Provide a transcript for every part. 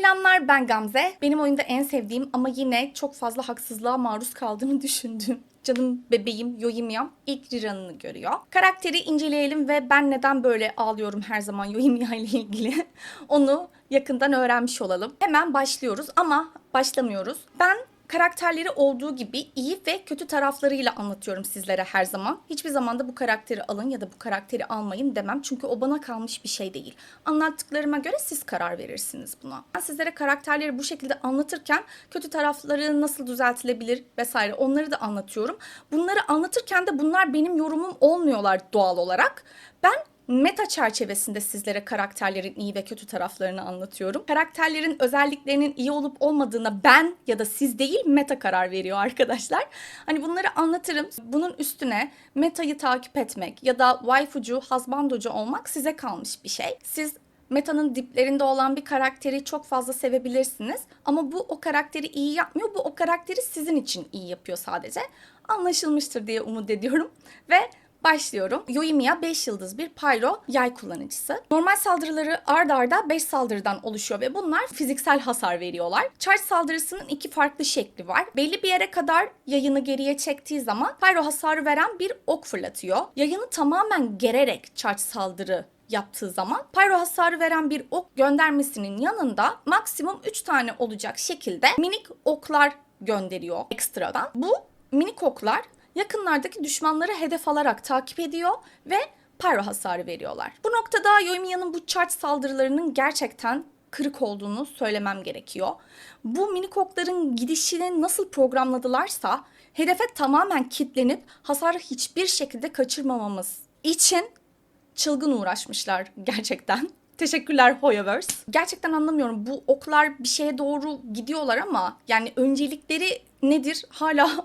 Selamlar ben Gamze. Benim oyunda en sevdiğim ama yine çok fazla haksızlığa maruz kaldığını düşündüğüm canım bebeğim Yoimiya ilk Riran'ını görüyor. Karakteri inceleyelim ve ben neden böyle ağlıyorum her zaman Yoimiya ile ilgili onu yakından öğrenmiş olalım. Hemen başlıyoruz ama başlamıyoruz. Ben karakterleri olduğu gibi iyi ve kötü taraflarıyla anlatıyorum sizlere her zaman. Hiçbir zaman da bu karakteri alın ya da bu karakteri almayın demem. Çünkü o bana kalmış bir şey değil. Anlattıklarıma göre siz karar verirsiniz buna. Ben sizlere karakterleri bu şekilde anlatırken kötü tarafları nasıl düzeltilebilir vesaire onları da anlatıyorum. Bunları anlatırken de bunlar benim yorumum olmuyorlar doğal olarak. Ben meta çerçevesinde sizlere karakterlerin iyi ve kötü taraflarını anlatıyorum. Karakterlerin özelliklerinin iyi olup olmadığına ben ya da siz değil meta karar veriyor arkadaşlar. Hani bunları anlatırım. Bunun üstüne metayı takip etmek ya da waifucu, husbandocu olmak size kalmış bir şey. Siz metanın diplerinde olan bir karakteri çok fazla sevebilirsiniz. Ama bu o karakteri iyi yapmıyor. Bu o karakteri sizin için iyi yapıyor sadece. Anlaşılmıştır diye umut ediyorum. Ve Başlıyorum. Yoimiya 5 yıldız bir pyro yay kullanıcısı. Normal saldırıları ard arda 5 saldırıdan oluşuyor ve bunlar fiziksel hasar veriyorlar. Charge saldırısının iki farklı şekli var. Belli bir yere kadar yayını geriye çektiği zaman pyro hasarı veren bir ok fırlatıyor. Yayını tamamen gererek charge saldırı yaptığı zaman pyro hasarı veren bir ok göndermesinin yanında maksimum 3 tane olacak şekilde minik oklar gönderiyor ekstradan. Bu minik oklar yakınlardaki düşmanları hedef alarak takip ediyor ve pyro hasarı veriyorlar. Bu noktada Yoimiya'nın bu charge saldırılarının gerçekten kırık olduğunu söylemem gerekiyor. Bu minik okların gidişini nasıl programladılarsa hedefe tamamen kilitlenip hasarı hiçbir şekilde kaçırmamamız için çılgın uğraşmışlar gerçekten. Teşekkürler Hoyoverse. Gerçekten anlamıyorum. Bu oklar bir şeye doğru gidiyorlar ama yani öncelikleri nedir hala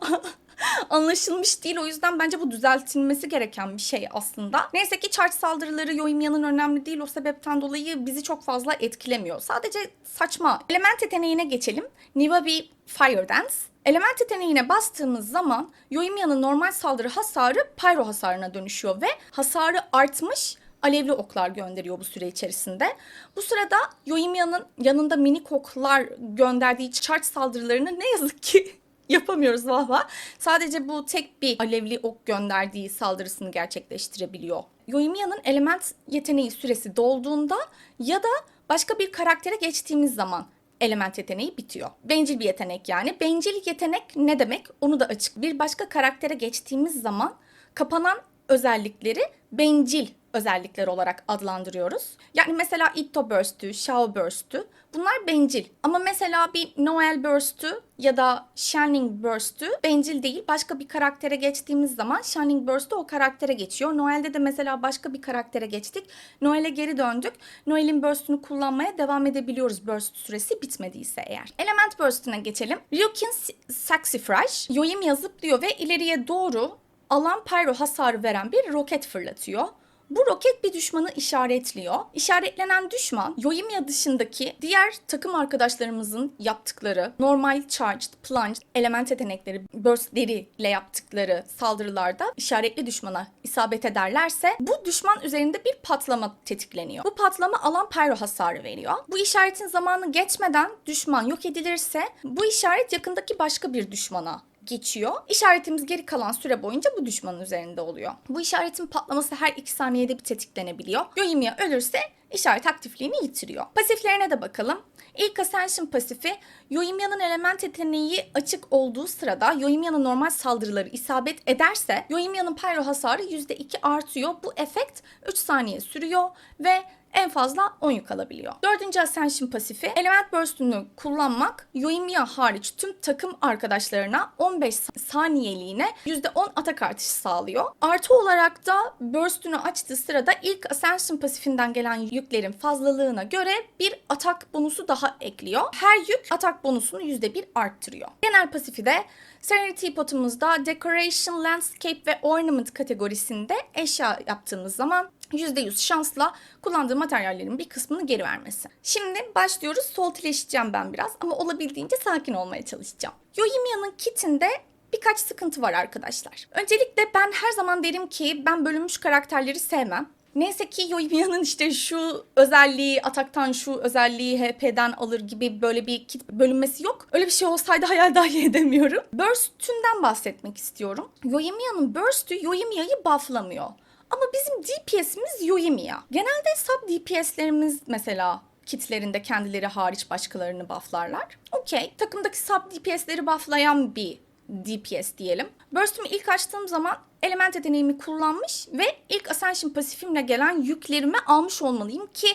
anlaşılmış değil. O yüzden bence bu düzeltilmesi gereken bir şey aslında. Neyse ki charge saldırıları Yoimiya'nın önemli değil. O sebepten dolayı bizi çok fazla etkilemiyor. Sadece saçma. Element yeteneğine geçelim. Nivabi Fire Dance. Element yeteneğine bastığımız zaman Yoimiya'nın normal saldırı hasarı pyro hasarına dönüşüyor ve hasarı artmış alevli oklar gönderiyor bu süre içerisinde. Bu sırada Yoimiya'nın yanında minik oklar gönderdiği charge saldırılarını ne yazık ki yapamıyoruz valla. Sadece bu tek bir alevli ok gönderdiği saldırısını gerçekleştirebiliyor. Yoimiya'nın element yeteneği süresi dolduğunda ya da başka bir karaktere geçtiğimiz zaman element yeteneği bitiyor. Bencil bir yetenek yani. Bencil yetenek ne demek? Onu da açık. Bir başka karaktere geçtiğimiz zaman kapanan özellikleri bencil özellikler olarak adlandırıyoruz. Yani mesela Itto Burst'ü, Shao Burst'ü bunlar bencil. Ama mesela bir Noel Burst'ü ya da Shining Burst'ü bencil değil. Başka bir karaktere geçtiğimiz zaman Shining Burst'ü o karaktere geçiyor. Noel'de de mesela başka bir karaktere geçtik. Noel'e geri döndük. Noel'in Burst'ünü kullanmaya devam edebiliyoruz Burst süresi bitmediyse eğer. Element Burst'üne geçelim. Ryukin Saxifrage Yoimiya zıplıyor ve ileriye doğru alan pyro hasarı veren bir roket fırlatıyor. Bu roket bir düşmanı işaretliyor. İşaretlenen düşman Yoimiya dışındaki diğer takım arkadaşlarımızın yaptıkları normal charged, plunged, element yetenekleri, burstleriyle yaptıkları saldırılarda işaretli düşmana isabet ederlerse bu düşman üzerinde bir patlama tetikleniyor. Bu patlama alan pyro hasarı veriyor. Bu işaretin zamanı geçmeden düşman yok edilirse bu işaret yakındaki başka bir düşmana geçiyor. İşaretimiz geri kalan süre boyunca bu düşmanın üzerinde oluyor. Bu işaretin patlaması her 2 saniyede bir tetiklenebiliyor. Yoimiya ölürse işaret aktifliğini yitiriyor. Pasiflerine de bakalım. İlk Ascension pasifi Yoimiya'nın element yeteneği açık olduğu sırada Yoimiya'nın normal saldırıları isabet ederse Yoimiya'nın pyro hasarı %2 artıyor. Bu efekt 3 saniye sürüyor ve en fazla 10 yük alabiliyor. Dördüncü Ascension pasifi Element Burst'ünü kullanmak Yoimiya hariç tüm takım arkadaşlarına 15 saniyeliğine %10 atak artışı sağlıyor. Artı olarak da Burst'ünü açtığı sırada ilk Ascension pasifinden gelen yüklerin fazlalığına göre bir atak bonusu daha ekliyor. Her yük atak bonusunu %1 arttırıyor. Genel pasifi de Serenity potumuzda Decoration, Landscape ve Ornament kategorisinde eşya yaptığımız zaman %100 şansla kullandığı materyallerin bir kısmını geri vermesi. Şimdi başlıyoruz. Soltileşeceğim ben biraz ama olabildiğince sakin olmaya çalışacağım. Yoimiya'nın kitinde birkaç sıkıntı var arkadaşlar. Öncelikle ben her zaman derim ki ben bölünmüş karakterleri sevmem. Neyse ki Yoimiya'nın işte şu özelliği ataktan şu özelliği HP'den alır gibi böyle bir kit bölünmesi yok. Öyle bir şey olsaydı hayal dahi edemiyorum. Burst'ünden bahsetmek istiyorum. Yoimiya'nın Burst'ü Yoimiya'yı bufflamıyor. Ama bizim DPS'imiz Yoimiya. Genelde sub DPS'lerimiz mesela kitlerinde kendileri hariç başkalarını bufflarlar. Okey. Takımdaki sub DPS'leri bufflayan bir DPS diyelim. Burst'ümü ilk açtığım zaman element yeteneğimi kullanmış ve ilk Ascension pasifimle gelen yüklerimi almış olmalıyım ki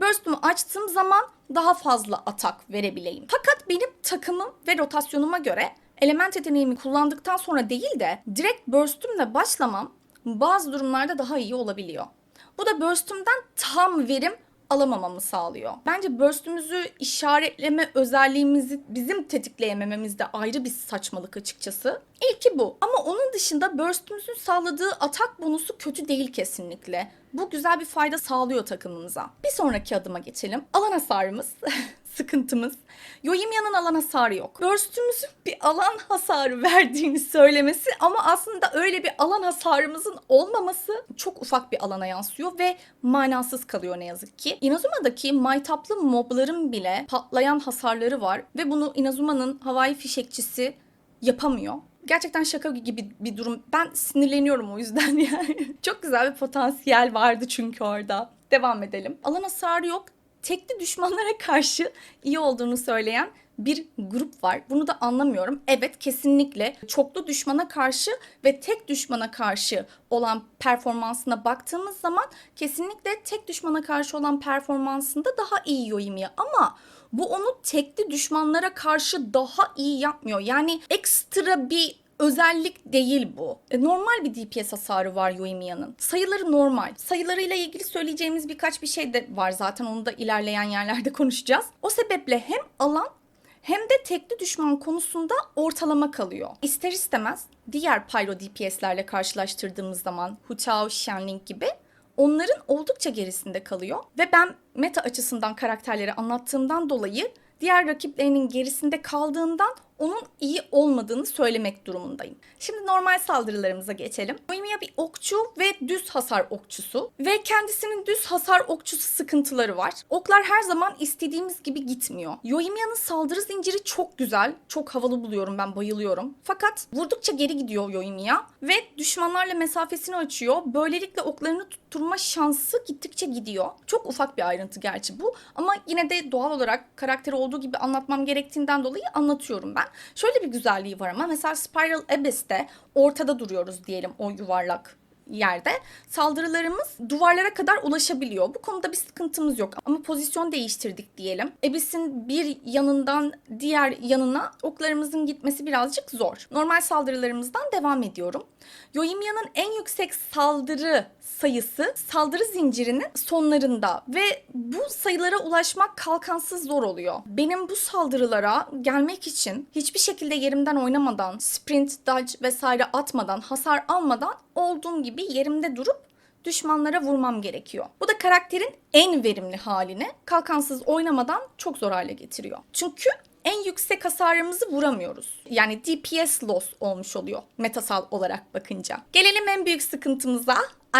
Burst'ümü açtığım zaman daha fazla atak verebileyim. Fakat benim takımım ve rotasyonuma göre element yeteneğimi kullandıktan sonra değil de direkt Burst'ümle başlamam bazı durumlarda daha iyi olabiliyor. Bu da Burst'ümden tam verim alamamamı sağlıyor. Bence burst'ümüzü işaretleme özelliğimizi bizim tetikleyemememiz de ayrı bir saçmalık açıkçası. İlki bu. Ama onun dışında burst'ümüzün sağladığı atak bonusu kötü değil kesinlikle. Bu güzel bir fayda sağlıyor takımımıza. Bir sonraki adıma geçelim. Alan hasarımız. sıkıntımız. Yoyimya'nın alan hasarı yok. Burst'ümüzün bir alan hasarı verdiğini söylemesi ama aslında öyle bir alan hasarımızın olmaması çok ufak bir alana yansıyor ve manasız kalıyor ne yazık ki. Inazuma'daki maytaplı mobların bile patlayan hasarları var ve bunu Inazuma'nın havai fişekçisi yapamıyor. Gerçekten şaka gibi bir durum. Ben sinirleniyorum o yüzden yani. Çok güzel bir potansiyel vardı çünkü orada. Devam edelim. Alan hasarı yok tekli düşmanlara karşı iyi olduğunu söyleyen bir grup var. Bunu da anlamıyorum. Evet kesinlikle çoklu düşmana karşı ve tek düşmana karşı olan performansına baktığımız zaman kesinlikle tek düşmana karşı olan performansında daha iyi Yoimiya ama bu onu tekli düşmanlara karşı daha iyi yapmıyor. Yani ekstra bir özellik değil bu. E, normal bir DPS hasarı var Yoimiya'nın. Sayıları normal. Sayılarıyla ilgili söyleyeceğimiz birkaç bir şey de var zaten onu da ilerleyen yerlerde konuşacağız. O sebeple hem alan hem de tekli düşman konusunda ortalama kalıyor. İster istemez diğer Pyro DPS'lerle karşılaştırdığımız zaman Hu Tao, Shenling gibi onların oldukça gerisinde kalıyor. Ve ben meta açısından karakterleri anlattığımdan dolayı diğer rakiplerinin gerisinde kaldığından onun iyi olmadığını söylemek durumundayım. Şimdi normal saldırılarımıza geçelim. Yoimiya bir okçu ve düz hasar okçusu ve kendisinin düz hasar okçusu sıkıntıları var. Oklar her zaman istediğimiz gibi gitmiyor. Yoimiya'nın saldırı zinciri çok güzel, çok havalı buluyorum ben bayılıyorum. Fakat vurdukça geri gidiyor Yoimiya ve düşmanlarla mesafesini açıyor. Böylelikle oklarını tutturma şansı gittikçe gidiyor. Çok ufak bir ayrıntı gerçi bu ama yine de doğal olarak karakteri olduğu gibi anlatmam gerektiğinden dolayı anlatıyorum ben. Şöyle bir güzelliği var ama mesela Spiral Abyss'te ortada duruyoruz diyelim o yuvarlak yerde saldırılarımız duvarlara kadar ulaşabiliyor. Bu konuda bir sıkıntımız yok. Ama pozisyon değiştirdik diyelim. Abyss'in bir yanından diğer yanına oklarımızın gitmesi birazcık zor. Normal saldırılarımızdan devam ediyorum. Yoimia'nın en yüksek saldırı sayısı saldırı zincirinin sonlarında ve bu sayılara ulaşmak kalkansız zor oluyor. Benim bu saldırılara gelmek için hiçbir şekilde yerimden oynamadan, sprint, dodge vesaire atmadan, hasar almadan olduğum gibi yerimde durup düşmanlara vurmam gerekiyor. Bu da karakterin en verimli halini kalkansız oynamadan çok zor hale getiriyor. Çünkü en yüksek hasarımızı vuramıyoruz. Yani DPS loss olmuş oluyor metasal olarak bakınca. Gelelim en büyük sıkıntımıza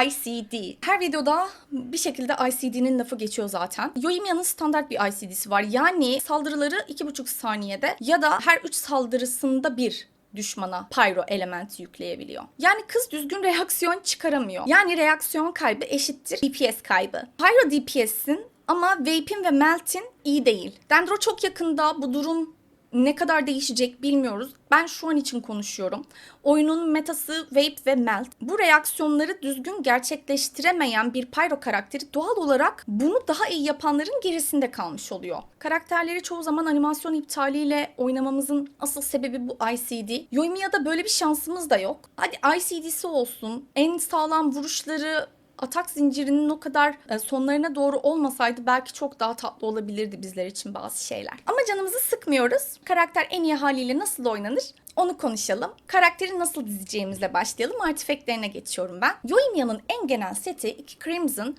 ICD. Her videoda bir şekilde ICD'nin lafı geçiyor zaten. Yoimia'nın standart bir ICD'si var. Yani saldırıları 2,5 saniyede ya da her 3 saldırısında bir düşmana pyro element yükleyebiliyor. Yani kız düzgün reaksiyon çıkaramıyor. Yani reaksiyon kaybı eşittir DPS kaybı. Pyro DPS'in ama Vape'in ve Melt'in iyi değil. Dendro çok yakında bu durum ne kadar değişecek bilmiyoruz. Ben şu an için konuşuyorum. Oyunun metası Vape ve Melt. Bu reaksiyonları düzgün gerçekleştiremeyen bir Pyro karakteri doğal olarak bunu daha iyi yapanların gerisinde kalmış oluyor. Karakterleri çoğu zaman animasyon iptaliyle oynamamızın asıl sebebi bu ICD. Yoimiya'da böyle bir şansımız da yok. Hadi ICD'si olsun. En sağlam vuruşları atak zincirinin o kadar e, sonlarına doğru olmasaydı belki çok daha tatlı olabilirdi bizler için bazı şeyler. Ama canımızı sıkmıyoruz. Karakter en iyi haliyle nasıl oynanır? Onu konuşalım. Karakteri nasıl dizeceğimizle başlayalım. Artifactlerine geçiyorum ben. Yoimia'nın en genel seti 2 Crimson,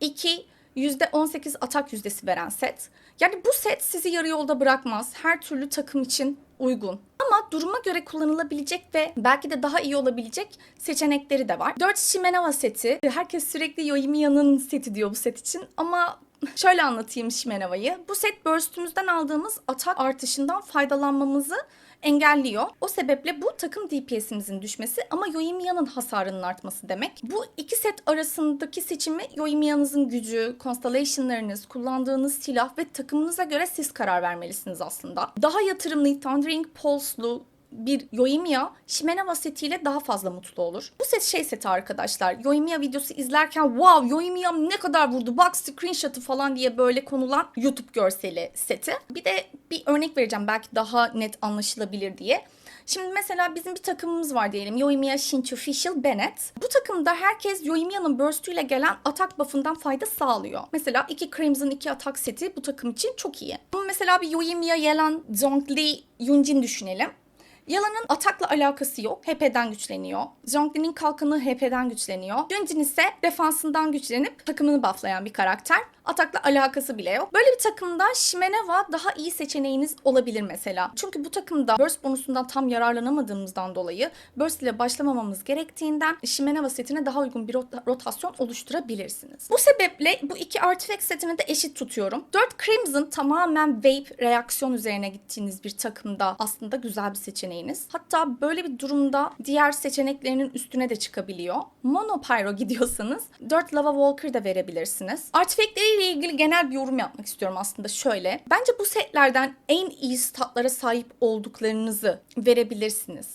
2 %18 atak yüzdesi veren set. Yani bu set sizi yarı yolda bırakmaz. Her türlü takım için uygun. Ama duruma göre kullanılabilecek ve belki de daha iyi olabilecek seçenekleri de var. 4 Shimenawa seti. Herkes sürekli Yoimiya'nın seti diyor bu set için ama Şöyle anlatayım Shimenawa'yı. Bu set burst'ümüzden aldığımız atak artışından faydalanmamızı engelliyor. O sebeple bu takım DPS'imizin düşmesi ama Yoimiya'nın hasarının artması demek. Bu iki set arasındaki seçimi Yoimiya'nızın gücü, constellation'larınız, kullandığınız silah ve takımınıza göre siz karar vermelisiniz aslında. Daha yatırımlı Thundering Pulse'lu bir Yoimiya Shimenawa setiyle daha fazla mutlu olur. Bu set şey seti arkadaşlar. Yoimiya videosu izlerken wow Yoimiya ne kadar vurdu bak screenshot'ı falan diye böyle konulan YouTube görseli seti. Bir de bir örnek vereceğim belki daha net anlaşılabilir diye. Şimdi mesela bizim bir takımımız var diyelim. Yoimiya Shinchu Official Bennett. Bu takımda herkes Yoimiya'nın burst'üyle gelen atak buff'ından fayda sağlıyor. Mesela iki Crimson iki atak seti bu takım için çok iyi. Ama mesela bir Yoimiya Yelan Zhongli Yunjin düşünelim. Yalan'ın atakla alakası yok. HP'den güçleniyor. Zhongli'nin kalkanı HP'den güçleniyor. Yunjin ise defansından güçlenip takımını bufflayan bir karakter. Atakla alakası bile yok. Böyle bir takımda Shimenawa daha iyi seçeneğiniz olabilir mesela. Çünkü bu takımda burst bonusundan tam yararlanamadığımızdan dolayı burst ile başlamamamız gerektiğinden Shimenawa setine daha uygun bir rota- rotasyon oluşturabilirsiniz. Bu sebeple bu iki artifact setini de eşit tutuyorum. 4 Crimson tamamen vape reaksiyon üzerine gittiğiniz bir takımda aslında güzel bir seçeneğiniz. Hatta böyle bir durumda diğer seçeneklerinin üstüne de çıkabiliyor. Mono Pyro gidiyorsanız 4 Lava Walker da verebilirsiniz. Artifactleri ile ilgili genel bir yorum yapmak istiyorum aslında şöyle. Bence bu setlerden en iyi statlara sahip olduklarınızı verebilirsiniz.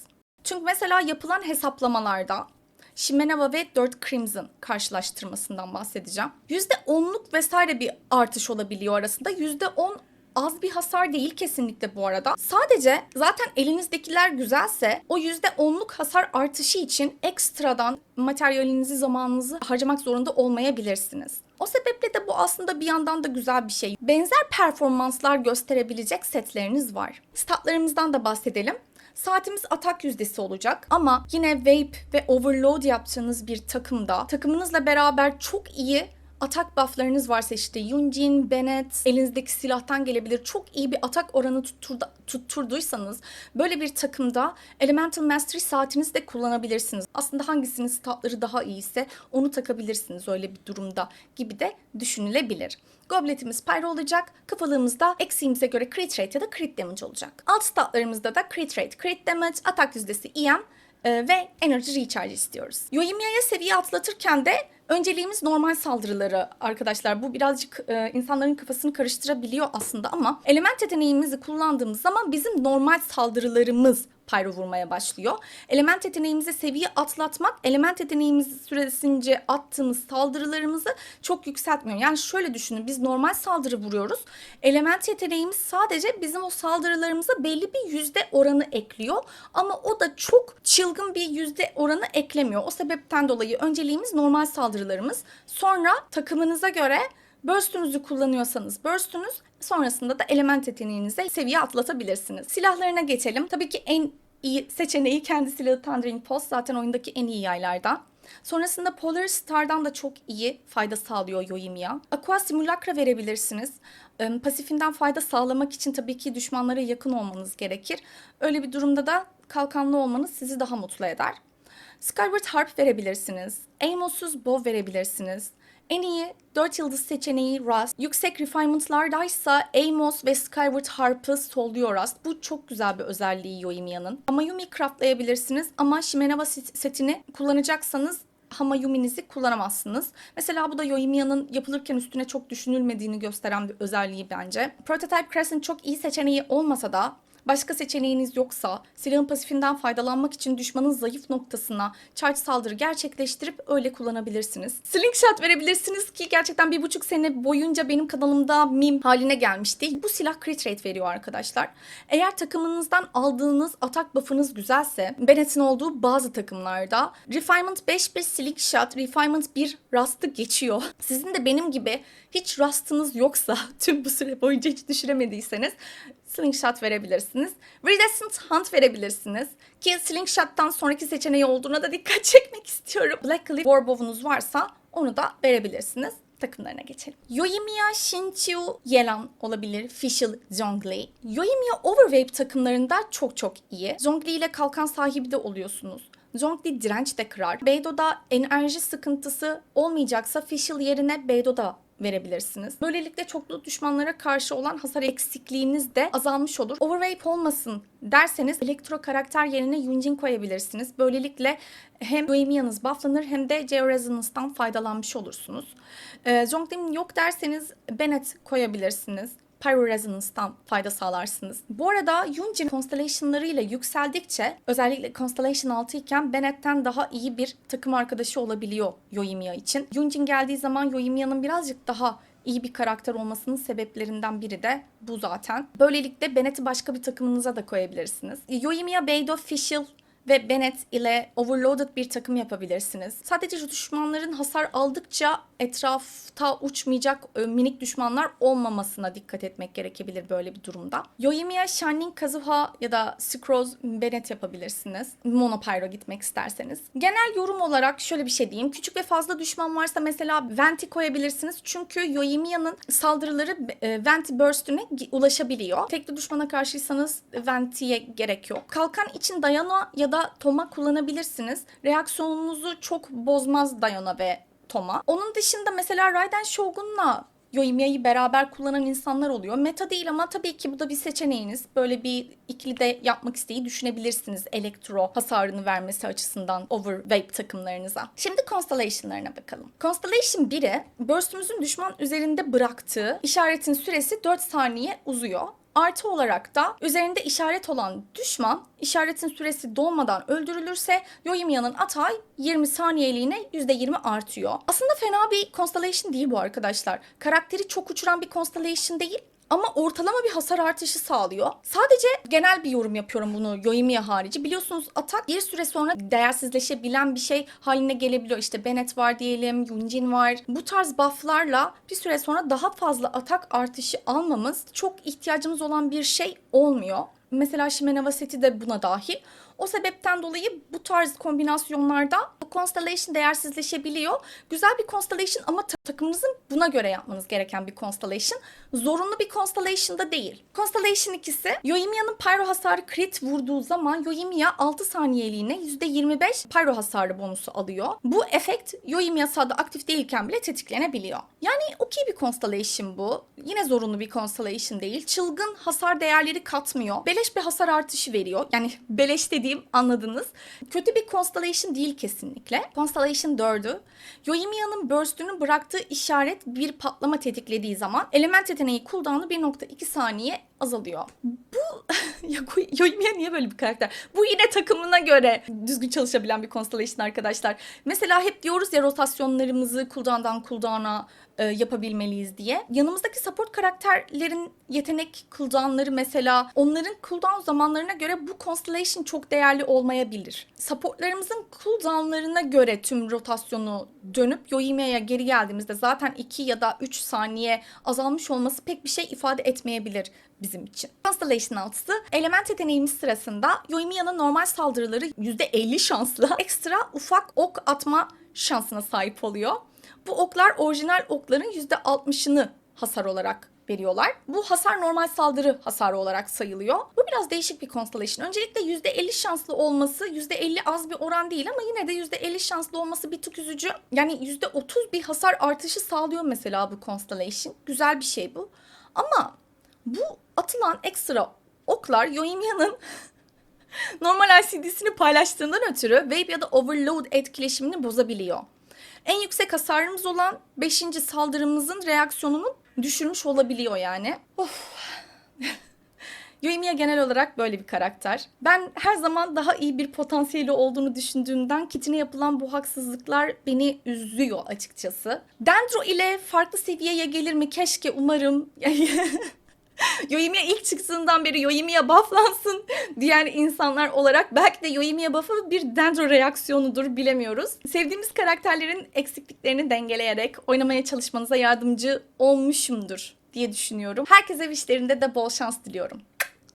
Çünkü mesela yapılan hesaplamalarda Shimenawa ve 4 Crimson karşılaştırmasından bahsedeceğim. %10'luk vesaire bir artış olabiliyor arasında. %10 az bir hasar değil kesinlikle bu arada. Sadece zaten elinizdekiler güzelse o %10'luk hasar artışı için ekstradan materyalinizi, zamanınızı harcamak zorunda olmayabilirsiniz. O sebeple de bu aslında bir yandan da güzel bir şey. Benzer performanslar gösterebilecek setleriniz var. Statlarımızdan da bahsedelim. Saatimiz atak yüzdesi olacak ama yine vape ve overload yaptığınız bir takımda takımınızla beraber çok iyi atak bufflarınız varsa işte Yunjin, Bennett, elinizdeki silahtan gelebilir. Çok iyi bir atak oranı tutturda, tutturduysanız böyle bir takımda Elemental Mastery saatinizi de kullanabilirsiniz. Aslında hangisinin statları daha iyiyse onu takabilirsiniz öyle bir durumda gibi de düşünülebilir. Gobletimiz pyro olacak. Kafalığımızda eksiğimize göre crit rate ya da crit damage olacak. Alt statlarımızda da crit rate, crit damage, atak yüzdesi EM ve energy recharge istiyoruz. Yoimiya'ya seviye atlatırken de önceliğimiz normal saldırıları arkadaşlar. Bu birazcık e, insanların kafasını karıştırabiliyor aslında ama element yeteneğimizi kullandığımız zaman bizim normal saldırılarımız pyro vurmaya başlıyor. Element yeteneğimizi seviye atlatmak, element yeteneğimiz süresince attığımız saldırılarımızı çok yükseltmiyor. Yani şöyle düşünün, biz normal saldırı vuruyoruz. Element yeteneğimiz sadece bizim o saldırılarımıza belli bir yüzde oranı ekliyor. Ama o da çok çılgın bir yüzde oranı eklemiyor. O sebepten dolayı önceliğimiz normal saldırılarımız. Sonra takımınıza göre Burst'ünüzü kullanıyorsanız burst'ünüz sonrasında da element yeteneğinize seviye atlatabilirsiniz. Silahlarına geçelim. Tabii ki en iyi seçeneği kendi silahı Thundering Pulse zaten oyundaki en iyi yaylardan. Sonrasında Polar Star'dan da çok iyi fayda sağlıyor Yoimiya. Aqua Simulacra verebilirsiniz. Pasifinden fayda sağlamak için tabii ki düşmanlara yakın olmanız gerekir. Öyle bir durumda da kalkanlı olmanız sizi daha mutlu eder. Skyward Harp verebilirsiniz. Amos'uz Bow verebilirsiniz. En iyi 4 yıldız seçeneği Rust. Yüksek refinement'lardaysa Amos ve Skyward Harp'ı solluyor Rust. Bu çok güzel bir özelliği Yoimiya'nın. Hamayumi craftlayabilirsiniz ama Shimenawa setini kullanacaksanız Hamayumi'nizi kullanamazsınız. Mesela bu da Yoimiya'nın yapılırken üstüne çok düşünülmediğini gösteren bir özelliği bence. Prototype Crescent çok iyi seçeneği olmasa da Başka seçeneğiniz yoksa silahın pasifinden faydalanmak için düşmanın zayıf noktasına charge saldırı gerçekleştirip öyle kullanabilirsiniz. Slingshot verebilirsiniz ki gerçekten bir buçuk sene boyunca benim kanalımda meme haline gelmişti. Bu silah crit rate veriyor arkadaşlar. Eğer takımınızdan aldığınız atak buff'ınız güzelse Bennett'in olduğu bazı takımlarda Refinement 5 bir Slingshot, Refinement 1 Rust'ı geçiyor. Sizin de benim gibi hiç Rust'ınız yoksa tüm bu süre boyunca hiç düşüremediyseniz Slingshot verebilirsiniz. Iridescent Hunt verebilirsiniz. Ki Slingshot'tan sonraki seçeneği olduğuna da dikkat çekmek istiyorum. Black Cliff Warbow'unuz varsa onu da verebilirsiniz. takımlarına geçelim. Yoimiya Shinchu Yelan olabilir. Fischl Zhongli. Yoimiya Overwave takımlarında çok çok iyi. Zhongli ile kalkan sahibi de oluyorsunuz. Zhongli direnç de kırar. Beydo'da enerji sıkıntısı olmayacaksa Fischl yerine Beydo'da verebilirsiniz. Böylelikle çoklu düşmanlara karşı olan hasar eksikliğiniz de azalmış olur. Overweight olmasın derseniz elektro karakter yerine Yunjin koyabilirsiniz. Böylelikle hem Yoimiyanız bufflanır hem de Georesonance'dan faydalanmış olursunuz. Ee, Zhonglim yok derseniz Bennett koyabilirsiniz. Pyro Resonance'dan fayda sağlarsınız. Bu arada Yunjin constellation'larıyla yükseldikçe özellikle Constellation 6 iken Bennett'ten daha iyi bir takım arkadaşı olabiliyor Yoimiya için. Yunjin geldiği zaman Yoimiya'nın birazcık daha iyi bir karakter olmasının sebeplerinden biri de bu zaten. Böylelikle Bennett'i başka bir takımınıza da koyabilirsiniz. Yoimiya, Beidou, Fischl ve Bennett ile overloaded bir takım yapabilirsiniz. Sadece şu düşmanların hasar aldıkça etrafta uçmayacak e, minik düşmanlar olmamasına dikkat etmek gerekebilir böyle bir durumda. Yoimiya, Shining, Kazuha ya da Scrolls Bennett yapabilirsiniz. Monopyro gitmek isterseniz. Genel yorum olarak şöyle bir şey diyeyim. Küçük ve fazla düşman varsa mesela Venti koyabilirsiniz. Çünkü Yoimiya'nın saldırıları e, Venti Burst'üne ulaşabiliyor. Tekli düşmana karşıysanız Venti'ye gerek yok. Kalkan için Dayana ya da Toma kullanabilirsiniz. Reaksiyonunuzu çok bozmaz Dayana ve Toma. Onun dışında mesela Raiden Shogun'la Yoimiya'yı beraber kullanan insanlar oluyor. Meta değil ama tabii ki bu da bir seçeneğiniz. Böyle bir ikili de yapmak isteği düşünebilirsiniz elektro hasarını vermesi açısından overweight takımlarınıza. Şimdi Constellation'larına bakalım. Constellation 1'e Burst'ümüzün düşman üzerinde bıraktığı işaretin süresi 4 saniye uzuyor. Artı olarak da üzerinde işaret olan düşman işaretin süresi dolmadan öldürülürse Yoimiya'nın atağı 20 saniyeliğine %20 artıyor. Aslında fena bir constellation değil bu arkadaşlar. Karakteri çok uçuran bir constellation değil. Ama ortalama bir hasar artışı sağlıyor. Sadece genel bir yorum yapıyorum bunu Yoimiya harici. Biliyorsunuz atak bir süre sonra değersizleşebilen bir şey haline gelebiliyor. İşte Bennett var diyelim, Yunjin var. Bu tarz bufflarla bir süre sonra daha fazla atak artışı almamız çok ihtiyacımız olan bir şey olmuyor. Mesela Shimenova seti de buna dahil. O sebepten dolayı bu tarz kombinasyonlarda bu constellation değersizleşebiliyor. Güzel bir constellation ama ta- takımınızın buna göre yapmanız gereken bir constellation. Zorunlu bir constellation da değil. Constellation ikisi Yoimiya'nın pyro hasarı crit vurduğu zaman Yoimiya 6 saniyeliğine %25 pyro hasarı bonusu alıyor. Bu efekt Yoimiya sahada aktif değilken bile tetiklenebiliyor. Yani okey bir constellation bu. Yine zorunlu bir constellation değil. Çılgın hasar değerleri katmıyor. Beleş bir hasar artışı veriyor. Yani beleş dediğim anladınız. Kötü bir constellation değil kesinlikle. Constellation 4'ü Yoimiya'nın burst'ünü bıraktığı işaret bir patlama tetiklediği zaman element yeteneği cooldown'u 1.2 saniye azalıyor. Bu Yoimiya niye böyle bir karakter? Bu yine takımına göre düzgün çalışabilen bir constellation arkadaşlar. Mesela hep diyoruz ya rotasyonlarımızı cooldown'dan cooldown'a e, yapabilmeliyiz diye. Yanımızdaki support karakterlerin yetenek cooldown'ları mesela onların cooldown zamanlarına göre bu constellation çok değerli olmayabilir. Supportlarımızın cooldown'larına göre tüm rotasyonu dönüp Yoimiya'ya geri geldiğimizde zaten 2 ya da 3 saniye azalmış olması pek bir şey ifade etmeyebilir bizim için. Constellation 6'sı element yeteneğimiz sırasında Yoimiya'nın normal saldırıları %50 şansla ekstra ufak ok atma şansına sahip oluyor. Bu oklar orijinal okların %60'ını hasar olarak veriyorlar. Bu hasar normal saldırı hasarı olarak sayılıyor. Bu biraz değişik bir constellation. Öncelikle %50 şanslı olması %50 az bir oran değil ama yine de %50 şanslı olması bir tık üzücü. Yani %30 bir hasar artışı sağlıyor mesela bu constellation. Güzel bir şey bu. Ama bu atılan ekstra oklar Yoimiya'nın normal ICD'sini paylaştığından ötürü Wave ya da Overload etkileşimini bozabiliyor. En yüksek hasarımız olan 5. saldırımızın reaksiyonunu düşürmüş olabiliyor yani. Of. Yoimiya genel olarak böyle bir karakter. Ben her zaman daha iyi bir potansiyeli olduğunu düşündüğümden Kit'ine yapılan bu haksızlıklar beni üzüyor açıkçası. Dendro ile farklı seviyeye gelir mi keşke umarım. Yoimiya ilk çıktığından beri Yoimiya bufflansın diyen insanlar olarak belki de Yoimiya buff'ı bir dendro reaksiyonudur bilemiyoruz. Sevdiğimiz karakterlerin eksikliklerini dengeleyerek oynamaya çalışmanıza yardımcı olmuşumdur diye düşünüyorum. Herkese işlerinde de bol şans diliyorum.